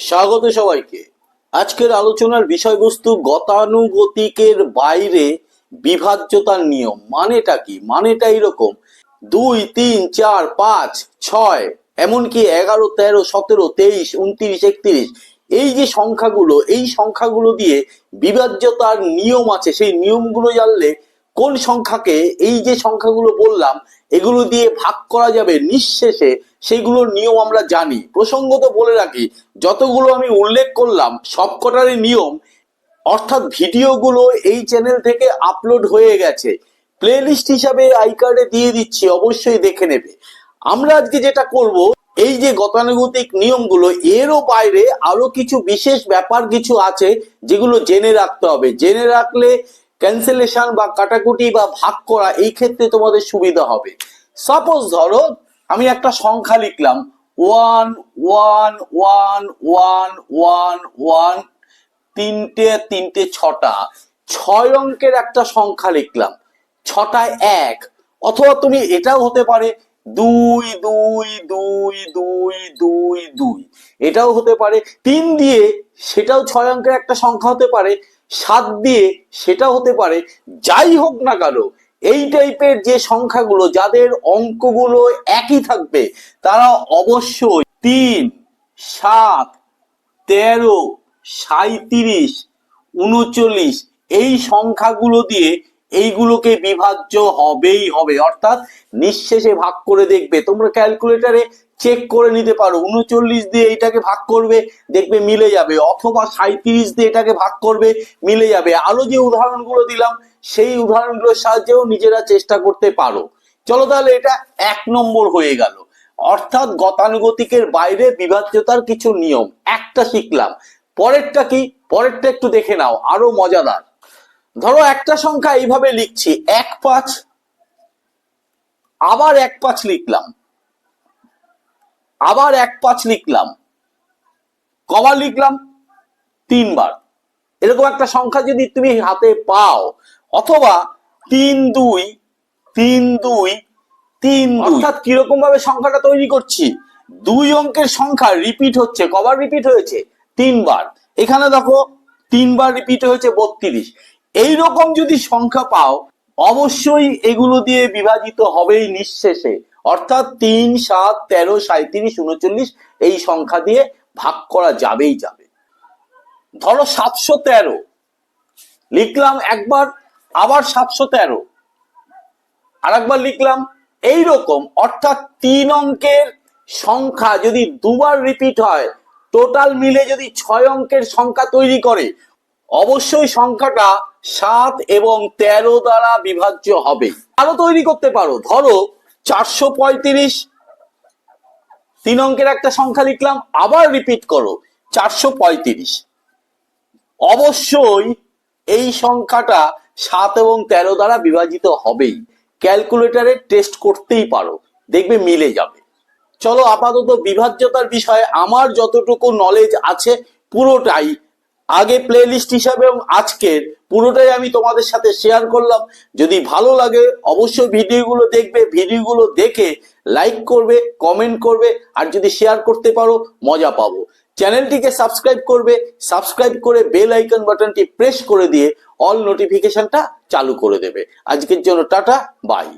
স্বাগত সবাইকে। আজকের আলোচনার বিষয়বস্তু গতানুগতিকের বাইরে বিভাজ্যতার নিয়ম। মানেটা কি? মানেটা এরকম। দুই, তিন, চার, পাঁচ, ছয়, এমনকি এগারো, তেরো, সতেরো, তেইশ, উনত্রিশ, একত্রিশ। এই যে সংখ্যাগুলো, এই সংখ্যাগুলো দিয়ে বিভাজ্যতার নিয়ম আছে, সেই নিয়মগুলো জানলে কোন সংখ্যাকে এই যে সংখ্যাগুলো বললাম, এগুলো দিয়ে ভাগ করা যাবে নিঃশেষে সেইগুলোর নিয়ম আমরা জানি। প্রসঙ্গত বলে রাখি, যতগুলো আমি উল্লেখ করলাম, সবকটারই নিয়ম, অর্থাৎ ভিডিওগুলো এই চ্যানেল থেকে আপলোড হয়ে গেছে। প্লেলিস্ট হিসাবে আই কার্ডে দিয়ে দিচ্ছি, অবশ্যই দেখে নেবে। আমরা আজকে যেটা করব, এই যে গতানুগতিক নিয়মগুলো, এরও বাইরে আরও কিছু বিশেষ ব্যাপার কিছু আছে, যেগুলো জেনে রাখতে হবে। জেনে রাখলে ক্যান্সেলেশন বা কাটাকুটি বা ভাগ করা, এই ক্ষেত্রে তোমাদের সুবিধা হবে। সাপোজ ধরো, আমি একটা সংখ্যা লিখলাম one one one one one one তিনটে তিনটে, ছটা। ছয় অঙ্কের একটা সংখ্যা লিখলাম, ছটায় এক। অথবা তুমি এটাও হতে পারে, দুই দুই দুই দুই দুই দুই। এটাও হতে পারে, তিন দিয়ে সেটাও ছয় অঙ্কের একটা সংখ্যা হতে পারে সাত দিয়ে সেটা হতে পারে, যাই হোক না কেন, এই টাইপের যে সংখ্যাগুলো, যাদের অঙ্কগুলো একই থাকবে, তারা অবশ্যই তিন, সাত, তেরো সাঁত্রিশ উনচল্লিশ, এই সংখ্যাগুলো দিয়ে এইগুলোকে বিভাজ্য হবেই হবে। অর্থাৎ নিঃশেষে ভাগ করে দেখবে। তোমরা ক্যালকুলেটারে চেক করে নিতে পারো। উনচল্লিশ দিয়ে এইটাকে ভাগ করবে, দেখবে মিলে যাবে। অথবা সাঁত্রিশ দিয়ে এটাকে ভাগ করবে, মিলে যাবে। আরও যে উদাহরণগুলো দিলাম, সেই উদাহরণগুলোর সাহায্যেও নিজেরা চেষ্টা করতে পারো। চলো তাহলে এটা এক নম্বর হয়ে গেল। অর্থাৎ গতানুগতিকের বাইরে বিভাজ্যতার কিছু নিয়ম। একটা শিখলাম। পরেরটা কি? পরেরটা একটু দেখে নাও, আরও মজাদার। ধরো একটা সংখ্যা এইভাবে লিখছি, এক পাঁচ, আবার এক পাঁচ লিখলাম। আবার এক পাঁচ লিখলাম। কবার লিখলাম? তিনবার। এরকম একটা সংখ্যা যদি তুমি হাতে পাও, অথবা তিন দুই তিন দুই, তিন অর্থাৎ কীরকম ভাবে সংখ্যাটা তৈরি করছি? দুই অঙ্কের সংখ্যা রিপিট হচ্ছে। কবার রিপিট হয়েছে? তিনবার। এখানে দেখো, তিনবার রিপিট হয়েছে বত্রিশ। এইরকম যদি সংখ্যা পাও, অবশ্যই এগুলো দিয়ে বিভাজিত হবেই নিঃশেষে। অর্থাৎ তিন, সাত, তেরো সাঁত্রিশ উনচল্লিশ এই সংখ্যা দিয়ে ভাগ করা যাবেই যাবে। ধরো সাতশো তেরো। লিখলাম একবার, আবার সাতশো তেরো। আর একবার লিখলাম এই রকম অর্থাৎ তিন অঙ্কের সংখ্যা যদি দুবার রিপিট হয় টোটাল মিলে যদি ছয় অঙ্কের সংখ্যা তৈরি করে, অবশ্যই সংখ্যাটা সাত এবং তেরো দ্বারা বিভাজ্য হবে। আরও তৈরি করতে পারো। ধরো চারশো পঁয়ত্রিশ। তিন অঙ্কের একটা সংখ্যা লিখলাম, আবার রিপিট করো, চারশো পঁয়ত্রিশ। অবশ্যই এই সংখ্যাটা সাত এবং তেরো দ্বারা বিভাজিত হবেই। ক্যালকুলেটরে টেস্ট করতেই পারো, দেখবে মিলে যাবে। চলো আপাতত বিভাজ্যতার বিষয়ে আমার যতটুকু নলেজ আছে, পুরোটাই আগে প্লেলিস্ট হিসাবে এবং আজকের পুরোটাই আমি তোমাদের সাথে শেয়ার করলাম। যদি ভালো লাগে, অবশ্যই ভিডিওগুলো দেখবে, ভিডিওগুলো দেখে লাইক করবে কমেন্ট করবে, আর যদি শেয়ার করতে পারো, মজা পাবো। চ্যানেলটিকে সাবস্ক্রাইব করবে সাবস্ক্রাইব করে বেল আইকন বাটনটি প্রেস করে দিয়ে অল নোটিফিকেশনটা চালু করে দেবে। আজকের জন্য টাটা বাই